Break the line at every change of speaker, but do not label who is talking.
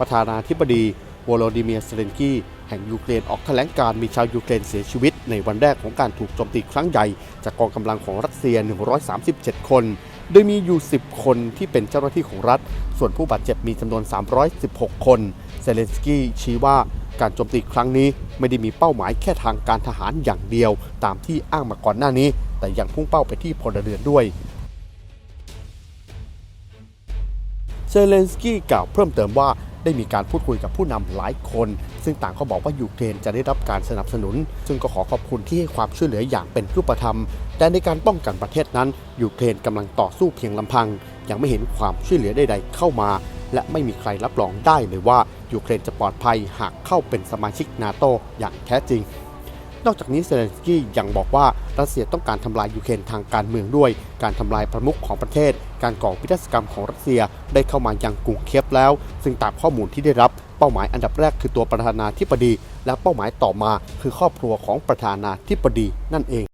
ประธานาธิบดีวโลดิเมียร์เซเลนกี้แห่งยูเครนออกแถลงการมีชาวยูเครนเสียชีวิต ในวันแรกของการถูกโจมตีครั้งใหญ่ จากกองกำลังของรัสเซีย 137 คน โดยมีอยู่ 10 คนที่เป็นเจ้าหน้าที่ของรัฐ ส่วนผู้บาดเจ็บมีจำนวน 316 คนเซเลนสกี้ชี้ว่าการโจมตีครั้งนี้ไม่ได้มีเป้าหมายแค่ทางการทหารอย่างเดียว ตามที่อ้างมาก่อนหน้านี้ แต่ยังพุ่งเป้าไปที่พลเรือนด้วยเซเลนสกี้กล่าวเพิ่มเติมว่า ได้มีการพูดคุยกับผู้นำหลายคน ซึ่งต่างก็บอกว่ายูเครนจะได้รับการสนับสนุน ซึ่งก็ขอขอบคุณที่ให้ความช่วยเหลืออย่างเป็นรูปธรรม แต่ในการป้องกันประเทศนั้นยูเครนกำลังต่อสู้เพียงลำพัง ยังไม่เห็นความช่วยเหลือใดๆเข้ามา และไม่มีใครรับรองได้เลยว่ายูเครนจะปลอดภัยหากเข้าเป็นสมาชิกนาโตอย่างแท้จริง นอกจากนี้เซเลนสกี้ยังบอกว่ารัสเซียต้องการทำลายยูเครนทางการเมืองด้วย การทำลายประมุขของประเทศ การก่อวินาศกรรมของรัสเซียได้เข้ามายังกรุงเคียบแล้ว ซึ่งตามข้อมูลที่ได้รับเป้าหมายอันดับแรกคือตัวประธานาธิบดี และเป้าหมายต่อมาคือครอบครัวของประธานาธิบดีนั่นเอง